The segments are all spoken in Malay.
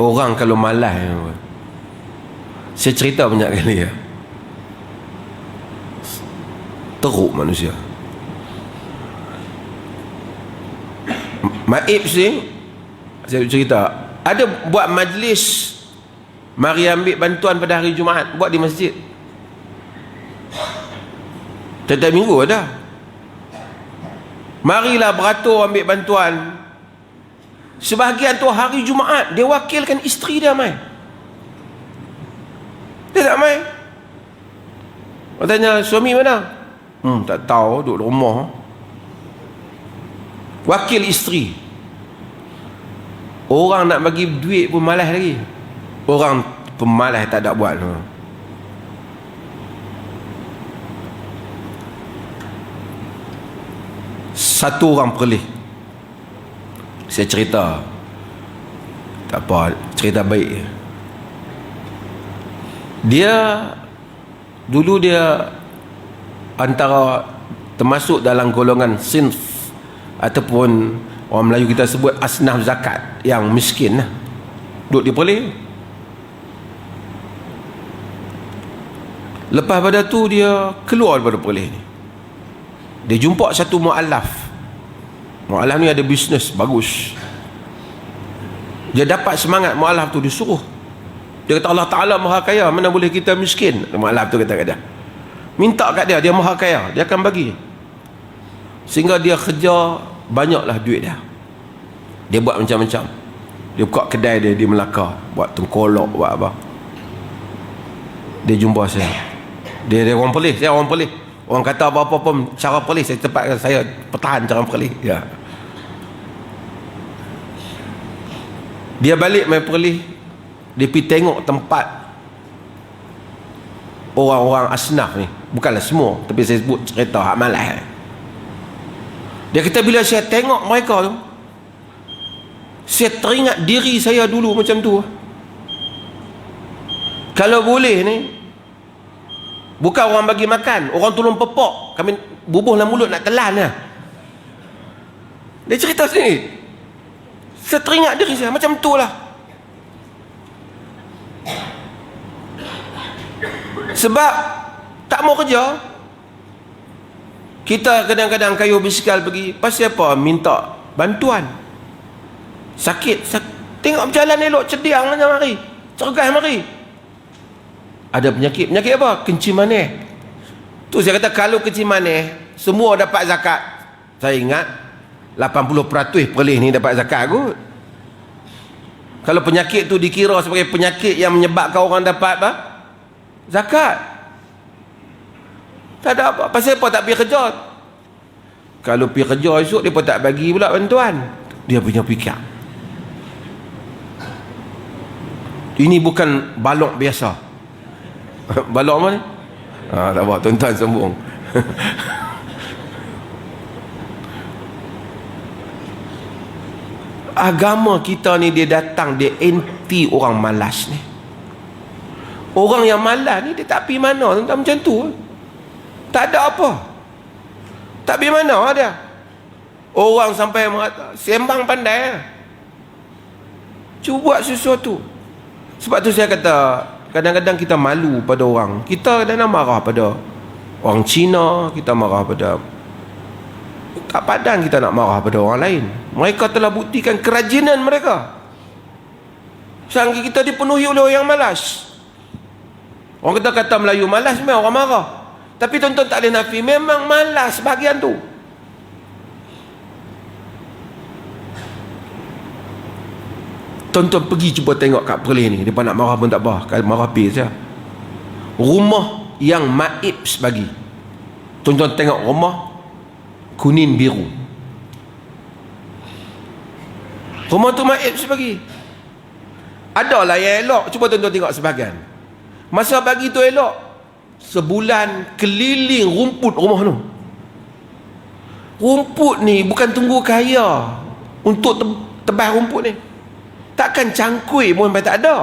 Orang kalau malas Saya cerita banyak kali ya. Teruk manusia. Maib ni Saya cerita. Ada buat majlis Mari ambil bantuan pada hari Jumaat Buat di masjid. Tiap-tiap minggu ada. Marilah beratur ambil bantuan Sebahagian tu hari Jumaat Dia wakilkan isteri dia mai Dia tak mai Orang tanya suami mana? Hmm tak tahu duduk rumah. Wakil isteri. Orang nak bagi duit pun malas lagi. Orang pemalas tak ada buat. Tu Satu orang perlih Saya cerita. Tak apa Cerita baik. Dia Dulu dia Antara Termasuk dalam golongan Sinf Ataupun Orang Melayu kita sebut Asnaf zakat Yang miskin lah. Duduk di perlih Lepas pada tu dia Keluar daripada perlih ni. Dia jumpa satu mu'alaf mu'alaf ni ada bisnes bagus. Dia dapat semangat mu'alaf tu disuruh dia kata Allah Ta'ala maha kaya mana boleh kita miskin? Mu'alaf tu kata kat dia. Minta kat dia dia maha kaya dia akan bagi. Sehingga dia kerja banyaklah duit dia. Dia buat macam-macam. Dia buka kedai dia di Melaka buat tengkolok buat apa. Dia jumpa saya. Dia, dia orang polis saya orang polis Orang kata apa-apa pun cara perlis saya cepat saya pertahan cara perlis. Ya. Dia balik main perlis dia pergi tengok tempat orang-orang asnaf ni. Bukanlah semua, tapi saya sebut cerita hak malas. Dia kata bila saya tengok mereka tu saya teringat diri saya dulu macam tu. Kalau boleh ni Bukan orang bagi makan Orang tolong pepok. Kami bubuh dalam mulut nak telan lah. Dia cerita sini Saya teringat diri saya Macam tu lah. Sebab Tak mau kerja Kita kadang-kadang kayu bisikal pergi Pasal apa? Minta bantuan. Sakit, sakit. Tengok berjalan elok Cediang macam mari Cergas mari ada penyakit. Penyakit apa? Kencing manis. Tu saya kata kalau kencing manis semua dapat zakat. Saya ingat 80% perlih ni dapat zakat kot kalau penyakit tu dikira sebagai penyakit yang menyebabkan orang dapat apa? Zakat. Tak ada apa. Pasal apa tak pergi kerja? Kalau pergi kerja esok dia pun tak bagi pula bantuan. Dia punya fikir. Ini bukan balok biasa balok ni? Ha, tak apa, tuan-tuan sembung. Agama kita ni dia datang, dia anti orang malas ni. Orang yang malas ni dia tak pergi mana, tuan-tuan macam tu. Tak ada apa. Tak pergi mana dia. Orang sampai mengata, sembang pandai. Cuba sesuatu. Sebab tu saya kata, kadang-kadang kita malu pada orang. Kita kadang-kadang marah pada orang Cina kita marah pada tak padan kita nak marah pada orang lain. Mereka telah buktikan kerajinan mereka. Sehingga kita dipenuhi oleh orang yang malas. Orang kata kata Melayu malas memang orang marah. Tapi tuan-tuan tak boleh nafi memang malas bahagian tu Tonton pergi cuba tengok kat Perlis ni. Dia nak marah pun tak apa. Kalau marah pergi saja. Rumah yang maib bagi. Tonton tengok rumah kuning biru. Rumah tu maib sebagi. Adalah yang elok. Cuba tonton tengok sebagian. Masa bagi tu elok. Sebulan keliling rumput rumah tu. Rumput ni bukan tunggu kaya. Untuk tebas rumput ni. Takkan cangkui pun sampai tak ada.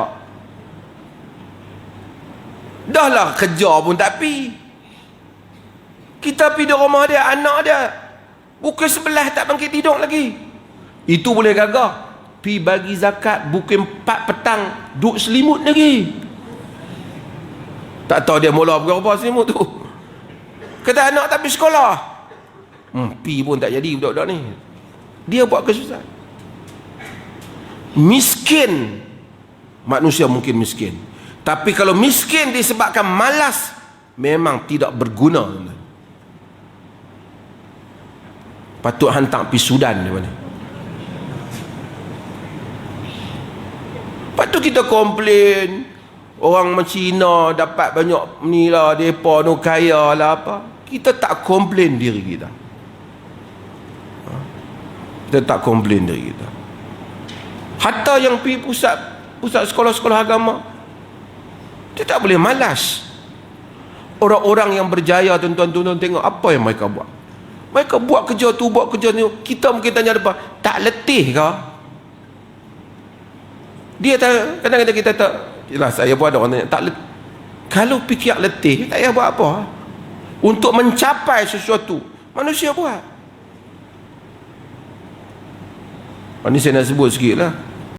Dah lah kerja pun tak pi. Kita pi di rumah dia, anak dia. Pukul sebelah tak bangkit tidur lagi. Itu boleh gagah. pi bagi zakat bukan 4 petang duk selimut lagi tak tahu dia mula berapa selimut tu kata anak tapi sekolah hmm, pi pun tak jadi budak-budak ni dia buat kesusahan miskin. Manusia mungkin miskin. Tapi kalau miskin disebabkan malas memang tidak berguna patut hantar pergi Sudan ni mana lepas tu kita komplain orang Cina dapat banyak ni lah mereka ni kaya lah apa. Kita tak komplain diri kita. Ha? kita tak komplain diri kita hatta yang pergi pusat pusat sekolah-sekolah agama dia tak boleh malas. Orang-orang yang berjaya tuan-tuan tengok apa yang mereka buat? Mereka buat kerja tu buat kerja ni kita mungkin tanya depan tak letih ke dia tak kadang-kadang kita tak Yalah, saya ada orang tanya tak letih kalau fikir letih tak payah buat apa. Untuk mencapai sesuatu manusia buat. Ini saya nak sebut sikit lah